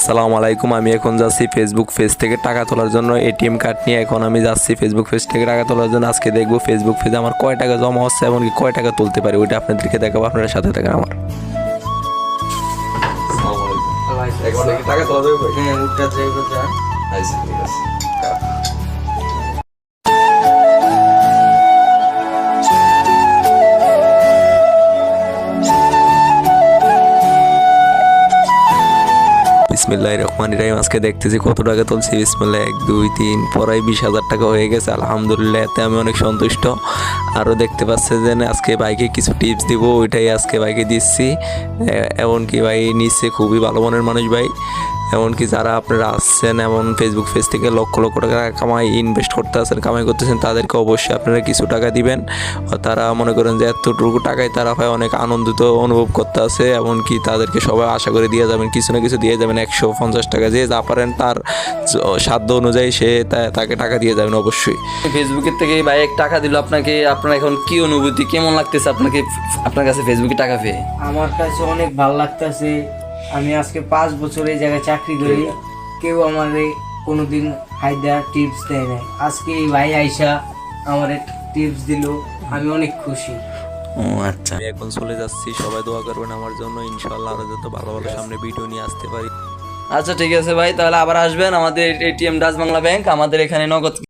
আসসালামু আলাইকুম আমি এখন যাচ্ছি ফেসবুক পেজ থেকে টাকা তোলার জন্য এটিএম কার্ড নিয়ে। এখন আমি যাচ্ছি ফেসবুক পেজ থেকে টাকা তোলার জন্য। আজকে দেখব ফেসবুক পেজে আমার কয় টাকা জমা হচ্ছে এমনকি কয় টাকা তুলতে পারি ওইটা আপনাদেরকে দেখাবো আপনারা সাথে থাকেন আমার। টাকা তোলা যাবে? হ্যাঁ উঠটা যাইব বিসমিল্লাহ রহমান ইরাহিম আজকে দেখতেছি কত টাকা তুলছি। বিসমিল্লাহ, এক, দুই, তিন পরাই বিশ হাজার টাকা হয়ে গেছে। আলহামদুলিল্লাহ, এতে আমি অনেক সন্তুষ্ট। আরও দেখতে পাচ্ছে যে আজকে বাইকে কিছু টিপস দিব, ওইটাই আজকে বাইকে দিচ্ছি। এমনকি ভাই নিচ্ছে খুবই ভালো মনের মানুষ ভাই। এমনকি যারা আপনারা আসছেন এমন ফেসবুক পেজ থেকে লক্ষ লক্ষ টাকা কামাই ইনভেস্ট করতে আছেন কামাই করতেছেন তাদেরকে অবশ্যই আপনারা কিছু টাকা দিবেন। আর তারা মনে করেন যে এতটুকু টাকায় তারা হয় অনেক আনন্দিত অনুভব করতে আছে এমনকি তাদেরকে সবাই আশা করে দিয়ে যাবেন কিছু না কিছু দিয়ে যাবেন একশো পঞ্চাশ টাকা যে যা পারেন তার সাধ্য অনুযায়ী সে তাকে টাকা দিয়ে যাবেন অবশ্যই। ফেসবুকের থেকে ভাই এক টাকা দিল আপনাকে আপনার এখন কি অনুভূতি কেমন লাগতেছে আপনাকে আপনার কাছে ফেসবুকে টাকা পেয়ে? আমার কাছে অনেক ভালো লাগতেছে। আমি আজকে পাঁচ বছর এই জায়গায় চাকরি করি। কেউ আমারে কোনোদিন হায়দা টিপস দেয় নাই। আজকে এই ভাই আইসা আমার টিপস দিল আমি অনেক খুশি। ও আচ্ছা। আমি এখন চলে যাচ্ছি সবাই দোয়া করবেন আমার জন্য ইনশাল্লাহ আরও যত ভালো ভালো সামনে ভিডিও নিয়ে আসতে পারি। আচ্ছা ঠিক আছে ভাই তাহলে আবার আসবেন আমাদের এটিএম ডাচ বাংলা ব্যাংক আমাদের এখানে নগদ